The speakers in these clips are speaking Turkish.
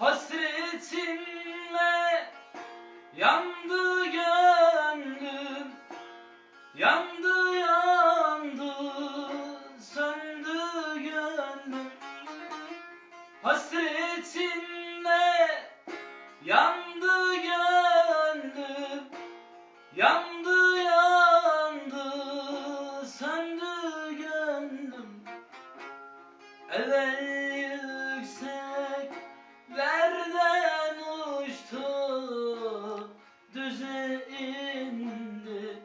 Hasretinle yandı gönlüm Yandı yandı söndü gönlüm. Hasretinle yandı gönlüm Yandı yandı söndü gönlüm. Evvel indi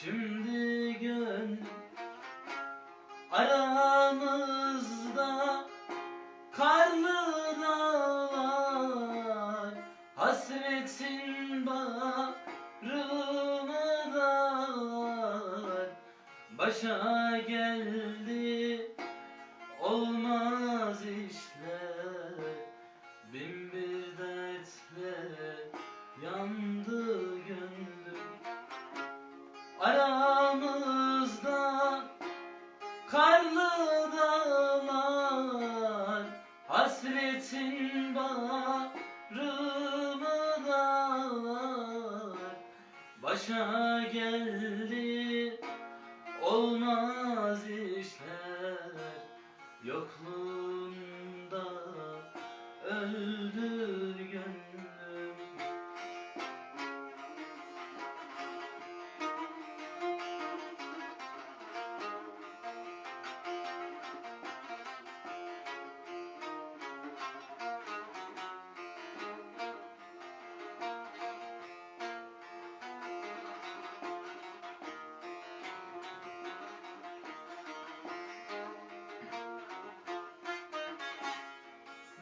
Şimdi gönlüm Aramızda karlı dağlar. Hasretin bağrımı dar Başa geldi olmaz işler karlı dağlar Hasretin bağrımı dar Başa geldi olmaz işler. Yokluğunda öldü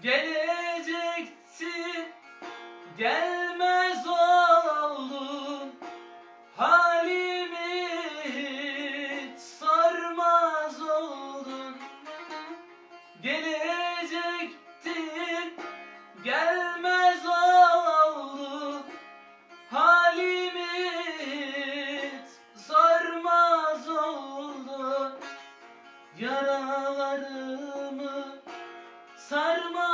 Gelecekti gelmez oldun. Halimi hiç sormaz oldun. Gelecektin gelmez oldun. Halimi hiç sormaz oldun. Yaralarımı sarmaz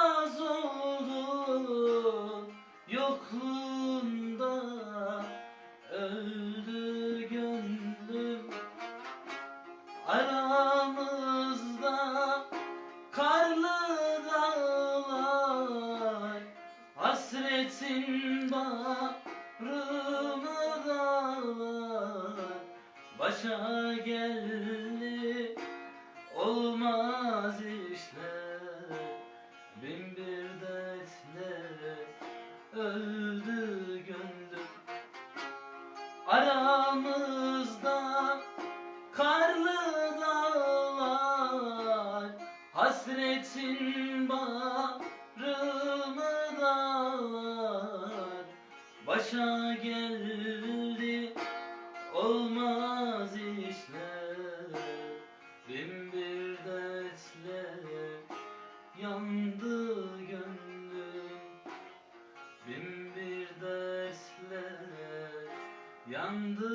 Yokluğunda öldü gönlüm. Aramızda karlı dağlar Hasretin bağrımı dağlar. Başa geldi Aramızda karlı dağlar Hasretin bağrımı dağlar Başa geldi olmaz işler வந்து